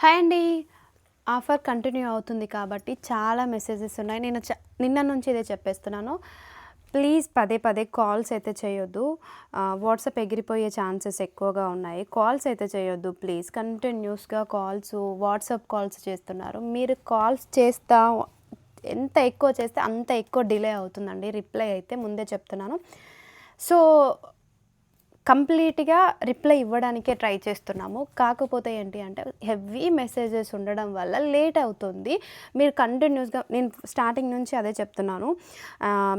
Hi అండి. Offer continue అవుతుంది కాబట్టి చాలా మెసేజెస్ ఉన్నాయి. నేను చ నిన్న నుంచి ఇదే చెప్పేస్తున్నాను. ప్లీజ్ పదే పదే కాల్స్ అయితే చేయొద్దు. వాట్సాప్ ఎగిరిపోయే ఛాన్సెస్ ఎక్కువగా ఉన్నాయి. కాల్స్ అయితే చేయొద్దు ప్లీజ్. కంటిన్యూస్గా కాల్స్ వాట్సాప్ కాల్స్ చేస్తున్నారు. మీరు కాల్స్ చేస్తా ఎంత ఎక్కువ చేస్తే అంత ఎక్కువ డిలే అవుతుందండి. రిప్లై అయితే ముందే చెప్తున్నాను. సో కంప్లీట్గా రిప్లై ఇవ్వడానికే ట్రై చేస్తున్నాము. కాకపోతే ఏంటి అంటే హెవీ మెసేజెస్ ఉండడం వల్ల లేట్ అవుతుంది. మీరు కంటిన్యూస్గా నేను స్టార్టింగ్ నుంచి అదే చెప్తున్నాను.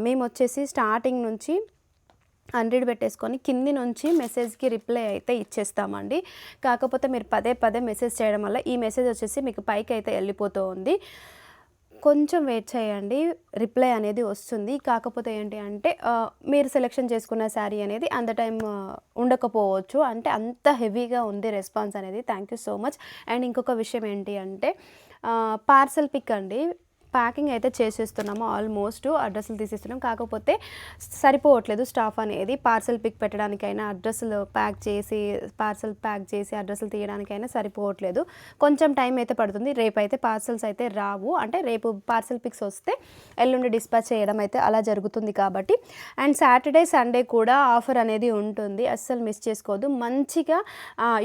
మేము వచ్చేసి స్టార్టింగ్ నుంచి హండ్రెడ్ పెట్టేసుకొని కింది నుంచి మెసేజ్కి రిప్లై అయితే ఇచ్చేస్తామండి. కాకపోతే మీరు పదే పదే మెసేజ్ చేయడం వల్ల ఈ మెసేజ్ వచ్చేసి మీకు పైకి అయితే వెళ్ళిపోతూ ఉంది కొంచెం వెయిట్ చేయండి రిప్లై అనేది వస్తుంది. కాకపోతే ఏంటి అంటే మీరు సెలెక్షన్ చేసుకున్న శారీ అనేది అంత టైం ఉండకపోవచ్చు. అంటే అంత హెవీగా ఉంది రెస్పాన్స్ అనేది. Thank you so much and ఇంకొక విషయం ఏంటి అంటే పార్సల్ పిక్ అండి. ప్యాకింగ్ అయితే చేసేస్తున్నాము. ఆల్మోస్ట్ అడ్రస్లు తీసేస్తున్నాం. కాకపోతే సరిపోవట్లేదు స్టాఫ్ అనేది. పార్సల్ పిక్ పెట్టడానికైనా అడ్రస్లు ప్యాక్ చేసి పార్సల్ ప్యాక్ చేసి అడ్రస్లు తీయడానికైనా సరిపోవట్లేదు. కొంచెం టైం అయితే పడుతుంది. రేపు అయితే పార్సల్స్ అయితే రావు. అంటే రేపు పార్సల్ పిక్స్ వస్తే ఎల్లుండి డిస్పాచ్ చేయడం అయితే అలా జరుగుతుంది కాబట్టి. అండ్ సాటర్డే సండే కూడా ఆఫర్ అనేది ఉంటుంది. అస్సలు మిస్ చేసుకోవద్దు మంచిగా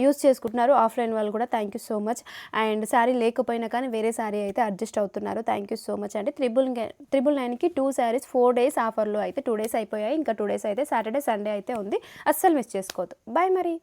యూస్ చేసుకుంటున్నారు. ఆఫ్లైన్ వాళ్ళు కూడా thank you so much and sari లేకపోయినా కానీ వేరే శారీ అయితే అడ్జస్ట్ అవుతున్నారు. Thank you you so much అండి త్రిబుల్ త్రిబుల్ నైన్కి టూ శారీస్ ఫోర్ డేస్ ఆఫర్లో అయితే టూ డేస్ అయిపోయాయి. ఇంకా టూ డేస్ అయితే సాటర్డే సండే అయితే ఉంది. అస్సలు మిస్ చేసుకోవద్దు. బాయ్ మరి.